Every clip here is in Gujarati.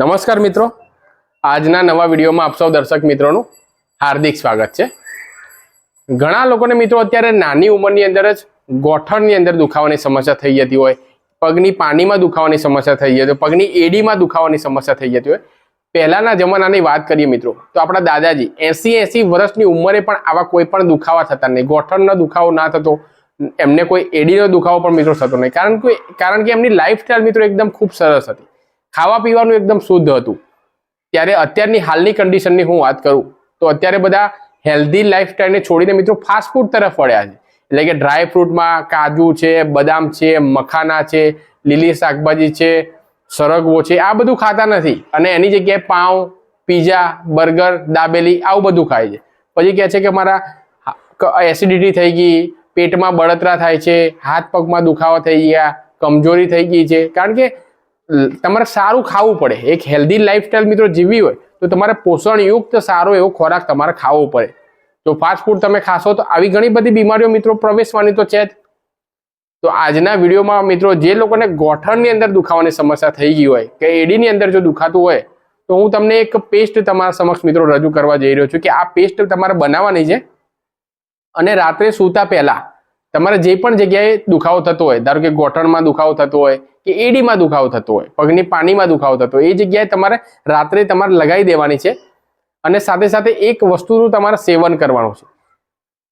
નમસ્કાર મિત્રો. આજના નવા વિડીયોમાં આપ સૌ દર્શક મિત્રોનું હાર્દિક સ્વાગત છે. ઘણા લોકોને મિત્રો અત્યારે નાની ઉંમરની અંદર જ ગોઠણની અંદર દુખાવાની સમસ્યા થઈ જતી હોય, પગની પાણીમાં દુખાવાની સમસ્યા થઈ જતી હોય, પગની એડીમાં દુખાવાની સમસ્યા થઈ જતી હોય. પહેલાના જમાનાની વાત કરીએ મિત્રો, તો આપણા દાદાજી એસી એસી વર્ષની ઉંમરે પણ આવા કોઈ પણ દુખાવા થતા નહીં. ગોઠણનો દુખાવો ના થતો, એમને કોઈ એડીનો દુખાવો પણ મિત્રો થતો નહીં. કારણ કે કારણ કે એમની લાઈફસ્ટાઈલ મિત્રો એકદમ ખૂબ સરસ હતી. ખાવા પીવાનું એકદમ શુદ્ધ હતું. ત્યારે અત્યારની હાલની કન્ડિશનની હું વાત કરું, તો અત્યારે બધા હેલ્ધી લાઈફસ્ટાઈલને છોડીને મિત્રો ફાસ્ટ ફૂડ તરફ વળ્યા છે. એટલે કે ડ્રાય ફ્રૂટમાં કાજુ છે, બદામ છે, મખાના છે, લીલી શાકભાજી છે, સરગવો છે, આ બધું ખાતા નથી. અને એની જગ્યાએ પાઉં પીઝા બર્ગર દાબેલી આવું બધું ખાય છે. પછી કહે છે કે મારા એસિડિટી થઈ ગઈ, પેટમાં બળતરા થાય છે, હાથ પગમાં દુખાવા થઈ ગયા, કમજોરી થઈ ગઈ છે. કારણ કે તમારે સારું ખાવું પડે. એક હેલ્ધી લાઈફસ્ટાઈલ મિત્રો જીવવી હોય, તો તમારે પોષણયુક્ત સારો એવો ખોરાક તમારે ખાવો પડે. તો ફાસ્ટ ફૂડ તમે ખાશો, તો આવી ઘણી બધી બીમારીઓ મિત્રો પ્રવેશવાની તો છે જ. તો આજના વિડીયોમાં મિત્રો જે લોકોને ગોઠણની અંદર દુખાવાની સમસ્યા થઈ ગઈ હોય, કે એડીની અંદર જો દુખાતું હોય, તો હું તમને એક પેસ્ટ તમારા સમક્ષ મિત્રો રજૂ કરવા જઈ રહ્યો છું કે આ પેસ્ટ તમારે બનાવવાની છે. અને રાત્રે સૂતા પહેલા તમારે જે પણ જગ્યાએ દુખાવો થતો હોય, ધારો કે ગોઠણમાં દુખાવો થતો હોય કે એડીમાં દુખાવો થતો હોય, પગની પાણીમાં દુખાવો થતો હોય, એ જગ્યાએ તમારે રાત્રે તમારે લગાવી દેવાની છે અને સાથે સાથે એક વસ્તુનું તમારે સેવન કરવાનું છે.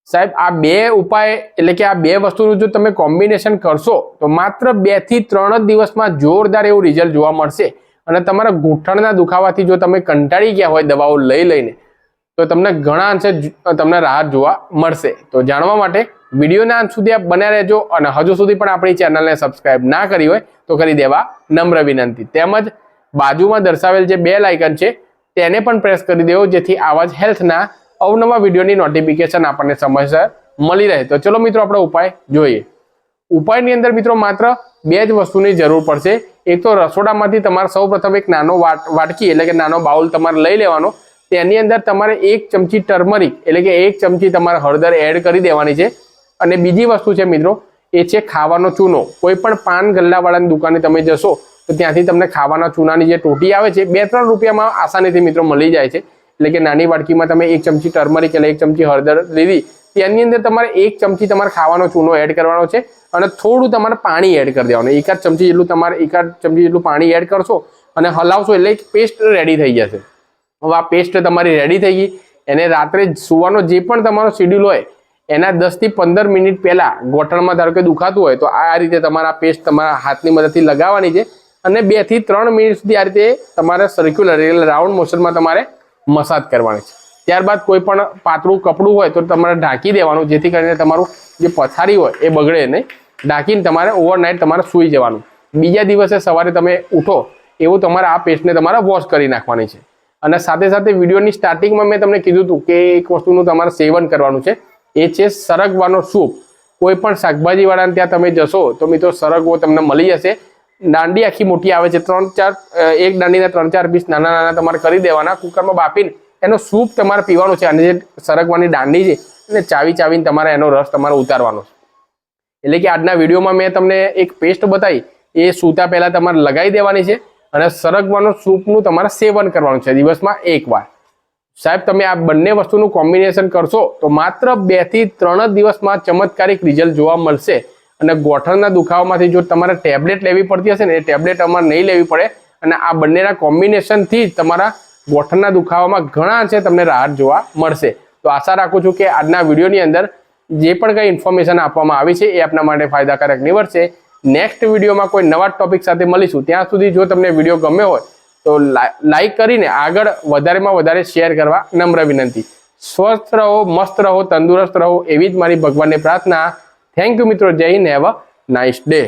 સાહેબ, આ બે ઉપાય એટલે કે આ બે વસ્તુનું જો તમે કોમ્બિનેશન કરશો, તો માત્ર બેથી ત્રણ જ દિવસમાં જોરદાર એવું રિઝલ્ટ જોવા મળશે. અને તમારા ઘૂંટણના દુખાવાથી જો તમે કંટાળી ગયા હોય દવાઓ લઈ લઈને, તો તમને ઘણા અંશે તમને રાહત જોવા મળશે. તો જાણવા માટે વિડીયોના અંત સુધી આપ બન્યા રહેજો અને હજુ સુધી પણ આપણી ચેનલને સબસ્ક્રાઇબ ના કરી હોય તો કરી દેવા નમ્ર વિનંતી. તેમજ બાજુમાં દર્શાવેલ જે બે લાઇકન છે, તેને પણ પ્રેસ કરી દેવો જેથી આવા જ હેલ્થના અવનવા વિડીયોની નોટિફિકેશન આપણને સમયસર મળી રહે. તો ચલો મિત્રો આપણે ઉપાય જોઈએ. ઉપાયની અંદર મિત્રો માત્ર બે જ વસ્તુની જરૂર પડશે. એક તો રસોડામાંથી તમારે સૌપ્રથમ એક નાનો વાટ, વાટકી એટલે કે નાનો બાઉલ તમારે લઈ લેવાનો. તેની અંદર તમારે એક ચમચી ટર્મરિક એટલે કે એક ચમચી તમારે હળદર એડ કરી દેવાની છે. અને બીજી વસ્તુ છે મિત્રો, એ છે ખાવાનો ચૂનો. કોઈ પણ પાન ગલ્લાવાળાની દુકાને તમે જશો, તો ત્યાંથી તમને ખાવાના ચૂનાની જે ટોટી આવે છે બે ત્રણ રૂપિયામાં આસાનીથી મિત્રો મળી જાય છે. એટલે કે નાની વાડકીમાં તમે એક ચમચી ટર્મરિક એટલે એક ચમચી હળદર લીધી, તેની અંદર તમારે એક ચમચી તમારે ખાવાનો ચૂનો એડ કરવાનો છે અને થોડું તમારે પાણી એડ કરી દેવાનું. એકાદ ચમચી જેટલું તમારે, એકાદ ચમચી જેટલું પાણી એડ કરશો અને હલાવશો એટલે પેસ્ટ રેડી થઈ જશે. હવે આ પેસ્ટ તમારી રેડી થઈ ગઈ. એને રાત્રે સુવાનો જે પણ તમારો શેડ્યુલ હોય એના દસથી પંદર મિનિટ પહેલા ગોઠણમાં ધારો કે દુખાતું હોય તો આ રીતે તમારા પેસ્ટ તમારા હાથની મદદથી લગાવવાની છે અને બેથી ત્રણ મિનિટ સુધી આ રીતે તમારે સર્ક્યુલર એટલે રાઉન્ડ મોશનમાં તમારે મસાજ કરવાની છે. ત્યારબાદ કોઈ પણ પાતળું કપડું હોય તો તમારે ઢાંકી દેવાનું, જેથી કરીને તમારું જે પથારી હોય એ બગડે નહીં. ઢાંકીને તમારે ઓવરનાઇટ તમારે સૂઈ જવાનું. બીજા દિવસે સવારે તમે ઉઠો એવું તમારે આ પેસ્ટને તમારે વોશ કરી નાખવાની છે. અને સાથે સાથે વિડીયોની સ્ટાર્ટિંગમાં મેં તમને કીધું હતું કે એક વસ્તુનું તમારે સેવન કરવાનું છે. એ છે સરગવાનો સૂપ. કોઈ પણ શાકભાજીવાળાને ત્યાં તમે જશો તો મિત્રો સરગવો તમને મળી જશે. દાંડી આખી મોટી આવે છે. ત્રણ ચાર એક દાંડીના ત્રણ ચાર પીસ નાના નાના તમારે કરી દેવાના કુકરમાં બાફીને એનો સૂપ તમારે પીવાનો છે. અને જે સરગવાની દાંડી છે એને ચાવી ચાવીને તમારે એનો રસ તમારે ઉતારવાનો છે. એટલે કે આજના વિડીયોમાં મેં તમને એક પેસ્ટ બતાવી. એ સૂતા પહેલાં તમારે લગાવી દેવાની છે અને સરગવાનો સૂપનું તમારે સેવન કરવાનું છે. દિવસમાં એકવાર સાહેબ, તમે આ બંને વસ્તુનું કોમ્બિનેશન કરશો તો માત્ર બેથી ત્રણ જ દિવસમાં ચમત્કારિક રિઝલ્ટ જોવા મળશે. અને ગોઠણના દુખાવામાંથી જો તમારે ટેબ્લેટ લેવી પડતી હશે ને, એ ટેબ્લેટ અમારે નહીં લેવી પડે. અને આ બંનેના કોમ્બિનેશનથી જ તમારા ગોઠણના દુખાવામાં ઘણા છે તમને રાહત જોવા મળશે. તો આશા રાખું છું કે આજના વિડીયોની અંદર જે પણ કંઈ ઇન્ફોર્મેશન આપવામાં આવી છે, એ આપના માટે ફાયદાકારક નીવડશે. નેક્સ્ટ વિડીયોમાં કોઈ નવા ટોપિક સાથે મળીશું. ત્યાં સુધી જો તમને વીડિયો ગમ્યો હોય તો લાઈક કરીને આગળ વધારેમાં વધારે શેર કરવા નમ્ર વિનંતી. સ્વસ્થ રહો, મસ્ત રહો, તંદુરસ્ત રહો એવી જ મારી ભગવાનની પ્રાર્થના. થેન્ક યુ મિત્રો, જય હિન્દ હેવ અ નાઇસ ડે